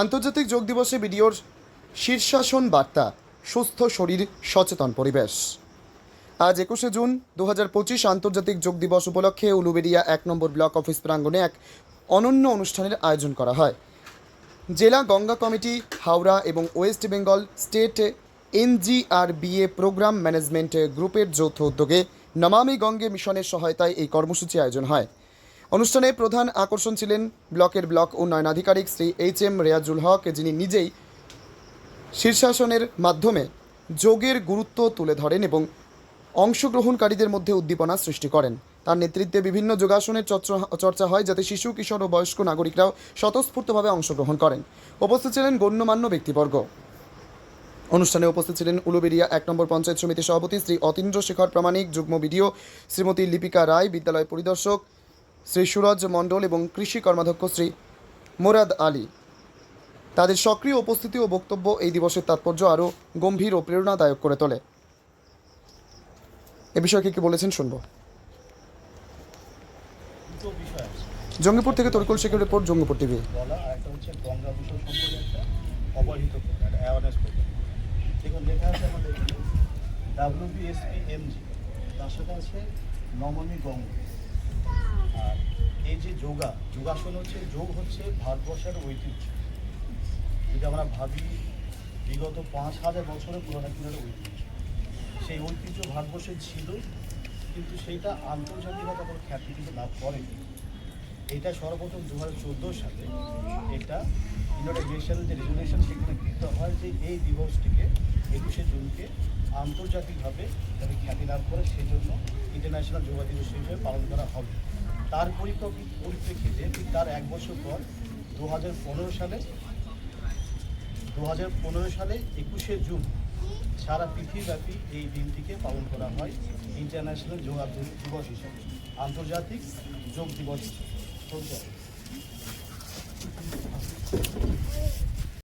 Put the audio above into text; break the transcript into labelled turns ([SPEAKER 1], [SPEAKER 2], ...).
[SPEAKER 1] আন্তর্জাতিক যোগ দিবসে বিডিওর শীর্ষাসন বার্তা, সুস্থ শরীর, সচেতন পরিবেশ। আজ একুশে জুন দু আন্তর্জাতিক যোগ দিবস উপলক্ষে উলুবেড়িয়া এক নম্বর ব্লক অফিস প্রাঙ্গণে এক অনন্য অনুষ্ঠানের আয়োজন করা হয়। জেলা গঙ্গা কমিটি, হাওড়া এবং West Bengal state NGRBA programme management গ্রুপের যৌথ উদ্যোগে নমামি গঙ্গে মিশনের সহায়তায় এই কর্মসূচি আয়োজন হয়। অনুষ্ঠানে প্রধান আকর্ষণ ছিলেন ব্লকের ব্লক উন্নয়ন আধিকারিক শ্রী এইচ এম রেয়াজুল হক, যিনি নিজেই শীর্ষাসনের মাধ্যমে যোগের গুরুত্ব তুলে ধরেন এবং অংশগ্রহণকারীদের মধ্যে উদ্দীপনা সৃষ্টি করেন। তার নেতৃত্বে বিভিন্ন যোগাসনের চর্চা- হয় যাতে শিশু, কিশোর ও বয়স্ক নাগরিকরাও স্বতঃস্ফূর্তভাবে অংশগ্রহণ করেন। উপস্থিত ছিলেন গণ্যমান্য ব্যক্তিবর্গ। অনুষ্ঠানে উপস্থিত ছিলেন উলুবেড়িয়া এক নম্বর পঞ্চায়েত সমিতির সভাপতি শ্রী অতীন্দ্র শেখর প্রামাণিক, যুগ্ম বিডিও শ্রীমতী লিপিকা রায়, বিদ্যালয় পরিদর্শক শ্রী সুরজ মণ্ডল এবং কৃষি কর্মাধ্যক্ষ শ্রী মোরাদ আলী। তাদের সক্রিয় উপস্থিতি ও বক্তব্য এই দিবসের তাৎপর্য আরও গম্ভীর ও প্রেরণাদায়ক করে তোলে। এ বিষয়ে কি বলেছেন শুনব। জঙ্গিপুর থেকে তরিকুল শেখের report, Jangipur TV.
[SPEAKER 2] WBSP MG তার সাথে আছে এই যে যোগা, যোগাসন হচ্ছে, যোগ হচ্ছে ভারতবর্ষের ঐতিহ্য। যদি আমরা ভাবি, বিগত পাঁচ হাজার বছরের পুরোনো দিনের ঐতিহ্য। সেই ঐতিহ্য ভারতবর্ষে ছিল কিন্তু সেইটা আন্তর্জাতিকভাবে তখন খ্যাতি কিন্তু লাভ করেনি। এটা সর্বপ্রথম দু হাজার চোদ্দ সালে এটা ইউনাইটেড যে রেজুলেশন সেখানে গৃহীত হয় যে এই দিবসটিকে একুশে জুনকে আন্তর্জাতিকভাবে যাতে খ্যাতি লাভ করে সেই জন্য ইন্টারন্যাশনাল যোগা দিবস হিসেবে পালন করা হবে। তার পরিপ্রেক্ষি- পরিপ্রেক্ষিতে ঠিক তার এক বছর পর দু হাজার পনেরো সালে দু হাজার পনেরো সালে একুশে জুন সারা পৃথিবীব্যাপী এই দিনটিকে পালন করা হয় ইন্টারন্যাশনাল যোগা দিবস হিসাবে আন্তর্জাতিক যোগ দিবস হিসেবে।